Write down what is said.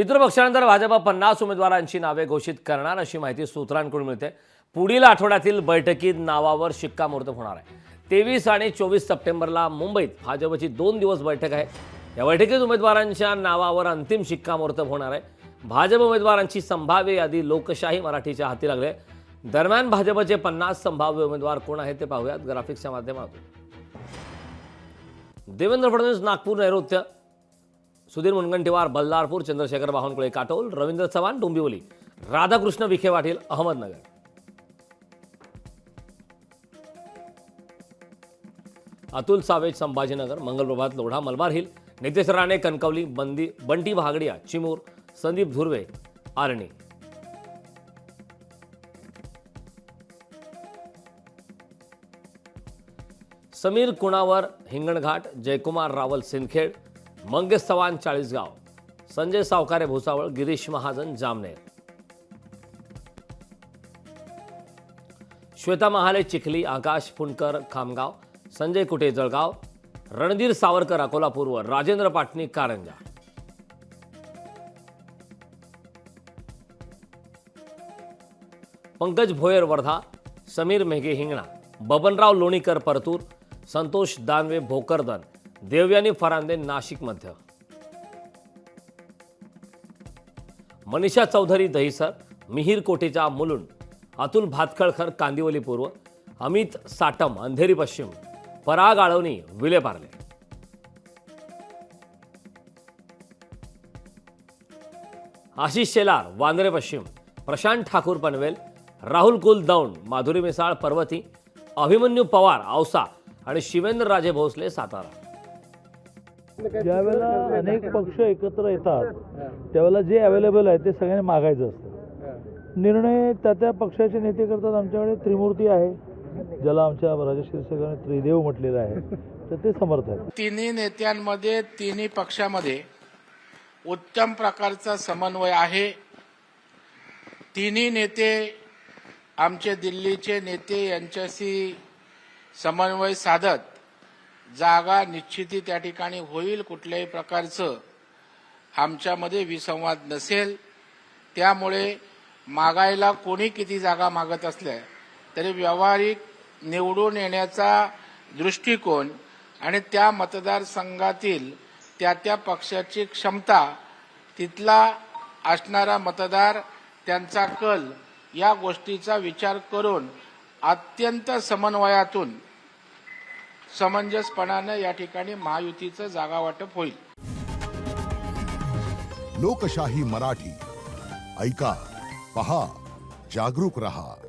पितृपक्षानंतर भाजप पन्नास उमेदवारांची नावे घोषित करणार अशी माहिती सूत्रांकडून मिळते. पुढील आठवड्यातील बैठकीत नावावर शिक्कामोर्तब होणार आहे. तेवीस आणि चोवीस सप्टेंबरला मुंबईत भाजपची दोन दिवस बैठक आहे. या बैठकीत उमेदवारांच्या नावावर अंतिम शिक्कामोर्तब होणार आहे. भाजप उमेदवारांची संभाव्य यादी लोकशाही मराठीच्या हाती लागले दरम्यान भाजपचे पन्नास संभाव्य उमेदवार कोण आहेत ते पाहूयात ग्राफिक्सच्या माध्यमातून. देवेंद्र फडणवीस नागपूर नैऋत्य. सुधीर मुनगंटीवार बल्लारपूर चंद्रशेखर बावनकुळे काटोल रवींद्र चव्हाण डोंबिवली. राधाकृष्ण विखे पाटील अहमदनगर. अतुल सावेज संभाजीनगर मंगलप्रभात लोढा मलबार हिल नितेश राणे कणकवली बंदी बंटी भागडिया चिमूर संदीप धुर्वे आरणी. समीर कुणावर हिंगणघाट जयकुमार रावल सिंदखेड मंगेश चव्हाण चाळीसगाव संजय सावकारे भुसावळ गिरीश महाजन जामनेर. श्वेता महाले चिखली आकाश फुंडकर खामगाव संजय कुटे जळगाव रणधीर सावरकर अकोला पूर्व राजेंद्र पाटणी कारंजा. पंकज भोयर वर्धा समीर मेघे हिंगणा बबनराव लोणीकर परतूर संतोष दानवे भोकरदन देवयानी फरांदे नाशिक मध्य मनीषा चौधरी दहिसर मिहीर कोटेचा मुलुंड अतुल भातखळकर कांदिवली पूर्व अमित साटम अंधेरी पश्चिम पराग आळवणी विलेपार्ले आशिष शेलार वांद्रे पश्चिम प्रशांत ठाकूर पनवेल राहुल कुल दौंड माधुरी मिसाळ पर्वती अभिमन्यू पवार औसा आणि शिवेंद्र राजे भोसले सातारा. ज्यावेळेला अनेक पक्ष एकत्र येतात त्यावेळेला जे अवेलेबल आहे ते सगळ्यांनी मागायचं असतं. निर्णय त्या त्या पक्षाचे नेते करतात. आमच्याकडे त्रिमूर्ती आहे ज्याला आमच्या राजश्री सगळ्यांनी त्रिदेव म्हटलेलं आहे. तर ते समर्थ आहेत. तिन्ही नेत्यांमध्ये तिन्ही पक्षामध्ये उत्तम प्रकारचा समन्वय आहे. तिन्ही नेते आमचे दिल्लीचे नेते यांच्याशी समन्वय साधत जागा निश्चिती त्या ठिकाणी होईल कुठल्याही प्रकारचं आमच्यामध्ये विसंवाद नसेल. त्यामुळे मागायला कोणी किती जागा मागत असल्या तरी व्यावहारिक निवडून येण्याचा दृष्टिकोन आणि त्या मतदारसंघातील त्या त्या पक्षाची क्षमता तिथला असणारा मतदार त्यांचा कल या गोष्टीचा विचार करून अत्यंत समन्वयातून समंजसपणानं या ठिकाणी महायुतीचं जागा वाटप होईल. लोकशाही मराठी. ऐका पहा जागरूक रहा.